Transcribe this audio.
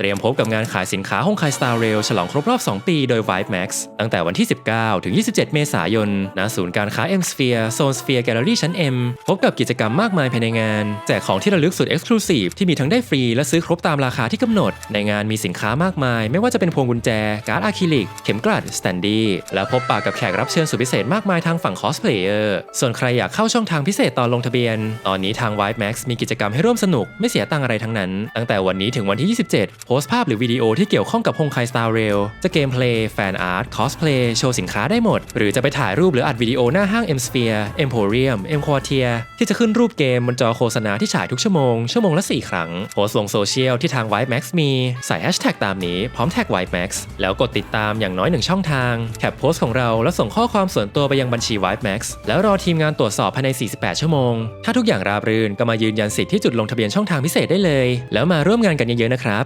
เตรียมพบกับงานขายสินค้าห้องคายสตาร์เรลฉลองครบรอบ 2 ปีโดย Vibe Max ตั้งแต่วันที่ 19 ถึง 27 เมษายน ณ ศูนย์การค้า M Sphere โซน Sphere Gallery ชั้น M พบกับกิจกรรมมากมายภายในงาน แจกของที่ระลึกสุด Exclusive ที่มีทั้งได้ฟรีและซื้อครบตามราคาที่กำหนด ในงานมีสินค้ามากมาย ไม่ว่าจะเป็นพวงกุญแจ การ์ดอะคริลิก เข็มกลัดสแตนดี้ และพบปะกับแขกรับเชิญสุดพิเศษมากมายทางฝั่งคอสเพลเยอร์ ส่วนใครอยากเข้าช่องทางพิเศษตอนลงทะเบียน ตอนนี้ทาง Vibe Max มีกิจกรรมให้ร่วมสนุก ไม่เสียตังอะไรทั้งนั้น ตั้งแต่วันนี้ถึงวันที่ 27พสต์ภาพหรือวิดีโอที่เกี่ยวข้องกับฮงไคสตาร์เรลจะเกมเพลย์แฟนอาร์ตคอสเพลย์โชว์สินค้าได้หมด หรือจะไปถ่ายรูปหรืออัดวิดีโอหน้าห้าง M Sphere Emporium M Quartier ที่จะขึ้นรูปเกมบนจอโฆษณาที่ฉายทุกชั่วโมง ชั่วโมงละ 4 ครั้ง โพสต์ลงโซเชียลที่ทาง Vibe Max มีใส่แฮชแท็กตามนี้พร้อมแท็ก Vibe Max แล้วกดติดตามอย่างน้อยหนึ่งช่องทางแคปโพสต์ของเราแล้วส่งข้อความส่วนตัวไปยังบัญชี Vibe Max แล้วรอทีมงานตรวจสอบภายใน 48 ชั่วโมง ถ้าทุกอย่างราบรื่นก็มายืนยันสิทธิ์ที่จุดลงทะเบียนช่องทางพิเศษได้เลย แล้วมาร่วมงานกันเยอะๆนะครับ